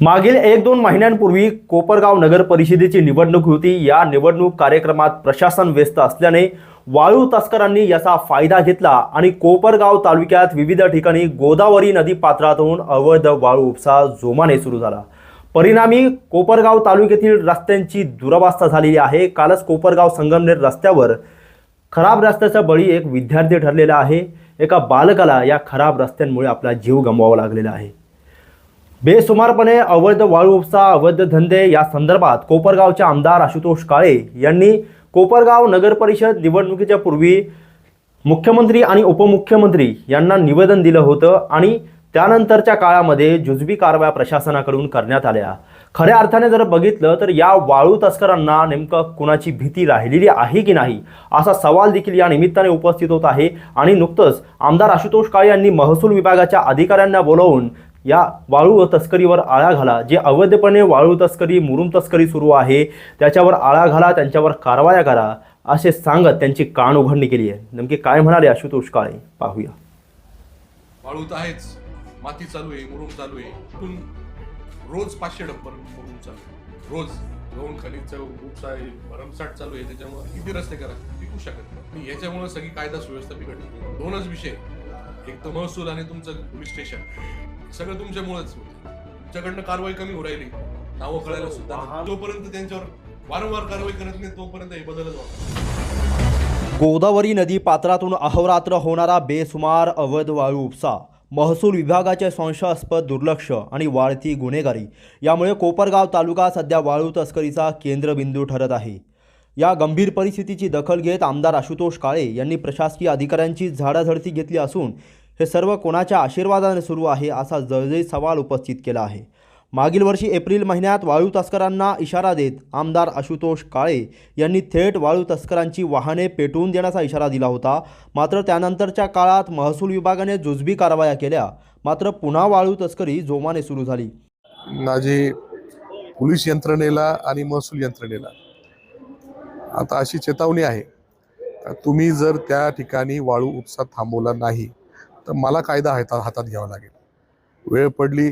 मागील एक दोन महिन्यांपूर्वी कोपरगाव नगर परिषदेची निवडणूक होती. या निवडणूक कार्यक्रमात प्रशासन व्यस्त असल्याने वाळू तस्करांनी याचा फायदा घेतला आणि कोपरगाव तालुक्यात विविध ठिकाणी गोदावरी नदी पात्रातून अवैध वाळू उपसा जोमाने सुरू झाला. परिणामी कोपरगाव तालुक्यातील रस्त्यांची दुरवस्था झालेली आहे. कालच कोपरगाव संगमनेर रस्त्यावर खराब रस्त्याचा बळी एक विद्यार्थी ठरलेला आहे. एका बालकाला या खराब रस्त्यांमुळे आपला जीव गमवावा लागलेला आहे. बेसुमारपणे अवैध वाळू उपसा अवैध धंदे या संदर्भात कोपरगावचे आमदार आशुतोष काळे यांनी कोपरगाव नगरपरिषद निवडणुकीच्या पूर्वी मुख्यमंत्री आणि उपमुख्यमंत्री यांना निवेदन दिलं होतं आणि त्यानंतरच्या काळामध्ये जुजबी कारवाया प्रशासनाकडून करण्यात आल्या. खऱ्या अर्थाने जर बघितलं तर या वाळू तस्करांना नेमकं कुणाची भीती राहिलेली आहे की नाही असा सवाल देखील या निमित्ताने उपस्थित होत आहे. आणि नुकतंच आमदार आशुतोष काळे यांनी महसूल विभागाच्या अधिकाऱ्यांना बोलवून या वाळू तस्करीवर आळा घाला. जे अवैधपणे वाळू तस्करी मुरुम तस्करी सुरू आहे त्याच्यावर आळा घाला त्यांच्यावर कारवाया करा असे सांगत त्यांची कान उघडणी केली आहे. नेमके काय म्हणाले आशुतोष काळे? पाहूया. वाळू तर आहेच. माती चालू आहे मुरुम चालू आहे. इथून रोज पाचशे डब्बर मुरुम चालू आहे. रोज गौण खनिजचं उपसा आहे भरमसाठ चालू आहे त्याच्यामुळे किती रस्ते करा विकू शकत नाही. याच्यामुळे सगळी कायदा सुव्यवस्था बिघडली. दोनच विषय. एक तर महसूल आणि तुमचं पोलीस स्टेशन सगळं तुमच्यामुळेच. होतं तुमच्याकडनं कारवाई कमी होऊ राहिली. नावं कळायला सुद्धा नाही. जोपर्यंत त्यांच्यावर वारंवार कारवाई करत नाही तोपर्यंत हे बदलच होणार गोदावरी नदी पात्रातून अहोरात्र होणारा बेसुमार अवैध वाळू उपसा महसूल विभागाचे संशयास्पद दुर्लक्ष आणि वाढती गुन्हेगारी. यामुळे कोपरगाव तालुका सध्या वाळू तस्करीचा केंद्रबिंदू ठरत आहे. या गंभीर परिस्थितीची दखल घेत आमदार आशुतोष काळे यांनी प्रशासकीय अधिकाऱ्यांची झाडाझडती घेतली असून हे सर्व कोणाच्या आशीर्वादाने सुरू आहे असा जळजळीत सवाल उपस्थित केला आहे. मागील वर्षी एप्रिल महिन्यात वाळू तस्करांना इशारा देत आमदार आशुतोष काळे यांनी थेट वाळू तस्करांची वाहने पेटवून देण्याचा इशारा दिला होता. मात्र त्यानंतरच्या काळात महसूल विभागाने जुजबी कारवाया केल्या. मात्र पुन्हा वाळू तस्करी जोमाने सुरू झाली. माझी पोलीस यंत्रणेला आणि महसूल यंत्रणेला आता अशी चेतावणी आहे. तुम्ही जर त्या ठिकाणी वाळू उपसा थांबवला नाही तर मला कायदा हाता हातात घ्यावा लागेल. वेळ पडली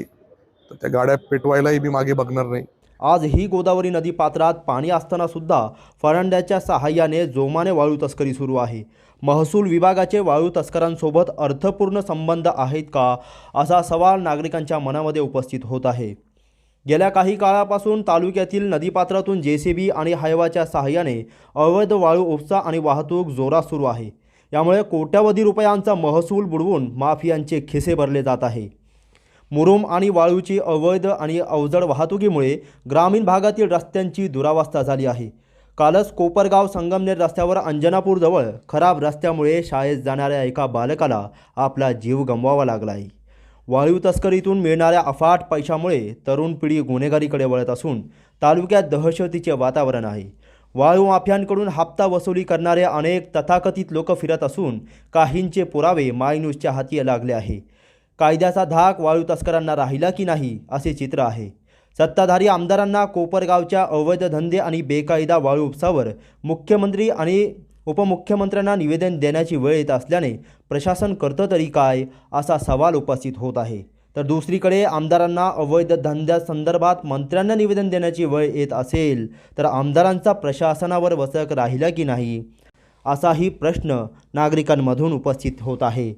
तर त्या गाड्या पेटवायलाही मी मागे बघणार नाही. आज ही गोदावरी नदी पात्रात पाणी असताना सुद्धा फरांड्याच्या सहाय्याने जोमाने वाळू तस्करी सुरू आहे. महसूल विभागाचे वाळू तस्करांसोबत अर्थपूर्ण संबंध आहेत का असा सवाल नागरिकांच्या मनामध्ये उपस्थित होत आहे. गेल्या काही काळापासून तालुक्यातील नदीपात्रातून जे सी बी आणि हायवाच्या सहाय्याने अवैध वाळू उपसा आणि वाहतूक जोरात सुरू आहे. यामुळे कोट्यावधी रुपयांचा महसूल बुडवून माफियांचे खिसे भरले जात आहे. मुरुम आणि वाळूची अवैध आणि अवजड वाहतुकीमुळे ग्रामीण भागातील रस्त्यांची दुरावस्था झाली आहे. कालच कोपरगाव संगमनेर रस्त्यावर अंजनापूरजवळ खराब रस्त्यामुळे शाळेत जाणाऱ्या एका बालकाला आपला जीव गमवावा लागला आहे वाळू तस्करीतून मिळणाऱ्या अफाट पैशामुळे तरुण पिढी गुन्हेगारीकडे वळत असून तालुक्यात दहशतीचे वातावरण आहे. वाळू माफियांकडून हप्ता वसुली करणारे अनेक तथाकथित लोक फिरत असून काहींचे पुरावे मायन्यूजच्या हाती लागले आहे. कायद्याचा धाक वाळू तस्करांना राहिला की नाही असे चित्र आहे. सत्ताधारी आमदारांना कोपरगावच्या अवैध धंदे आणि बेकायदा वाळू उपसावर मुख्यमंत्री आणि उपमुख्यमंत्र्यांना निवेदन देण्याची वेळ येत असल्याने प्रशासन करतं तरी काय असा सवाल उपस्थित होत आहे. तर दुसरीकडे आमदारांना अवैध धंद्यासंदर्भात मंत्र्यांना निवेदन देण्याची वेळ येत असेल तर आमदारांचा प्रशासनावर वचक राहिला की नाही? असाही प्रश्न नागरिकांमधून उपस्थित होत आहे.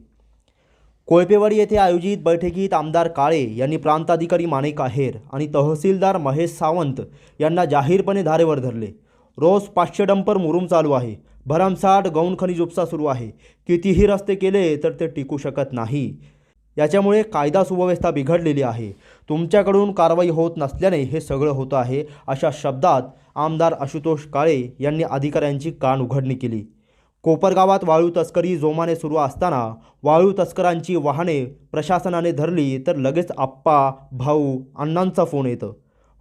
कोळपेवाडी येथे आयोजित बैठकीत आमदार काळे यांनी प्रांताधिकारी माणिक आहेर आणि तहसीलदार महेश सावंत यांना जाहीरपणे धारेवर धरले. रोज पाचशे डंपर मुरुम चालू आहे. भरमसाठ गौण खनिज उपसा सुरू आहे. कितीही रस्ते केले तर ते टिकू शकत नाही. याच्यामुळे कायदा सुव्यवस्था बिघडलेली आहे. तुमच्याकडून कारवाई होत नसल्याने हे सगळं होतं आहे अशा शब्दात आमदार आशुतोष काळे यांनी अधिकाऱ्यांची कान उघडणी केली. कोपरगावात वाळू तस्करी जोमाने सुरू असताना वाळू तस्करांची वाहने प्रशासनाने धरली तर लगेच आप्पा भाऊ अण्णांचा फोन येतं.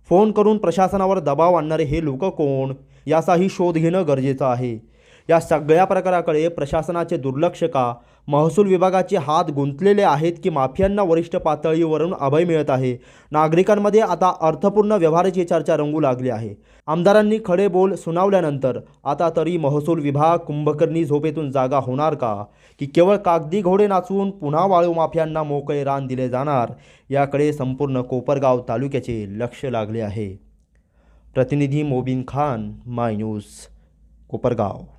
फोन करून प्रशासनावर दबाव आणणारे हे लोक कोण? याचाही शोध घेणं गरजेचं आहे. या सगळ्या प्रकाराकडे प्रशासनाचे दुर्लक्ष का? महसूल विभागाचे हात गुंतलेले आहेत की माफियांना वरिष्ठ पातळीवरून अभय मिळत आहे? नागरिकांमध्ये आता अर्थपूर्ण व्यवहाराची चर्चा रंगू लागली आहे. आमदारांनी खडे बोल सुनावल्यानंतर आता तरी महसूल विभाग कुंभकर्णी झोपेतून जागा होणार का? की केवळ कागदी घोडे नाचवून पुन्हा वाळू माफियांना मोकळे रान दिले जाणार? याकडे संपूर्ण कोपरगाव तालुक्याचे लक्ष लागले आहे. प्रतिनिधी मोबिन खान माय न्यूज कोपरगाव.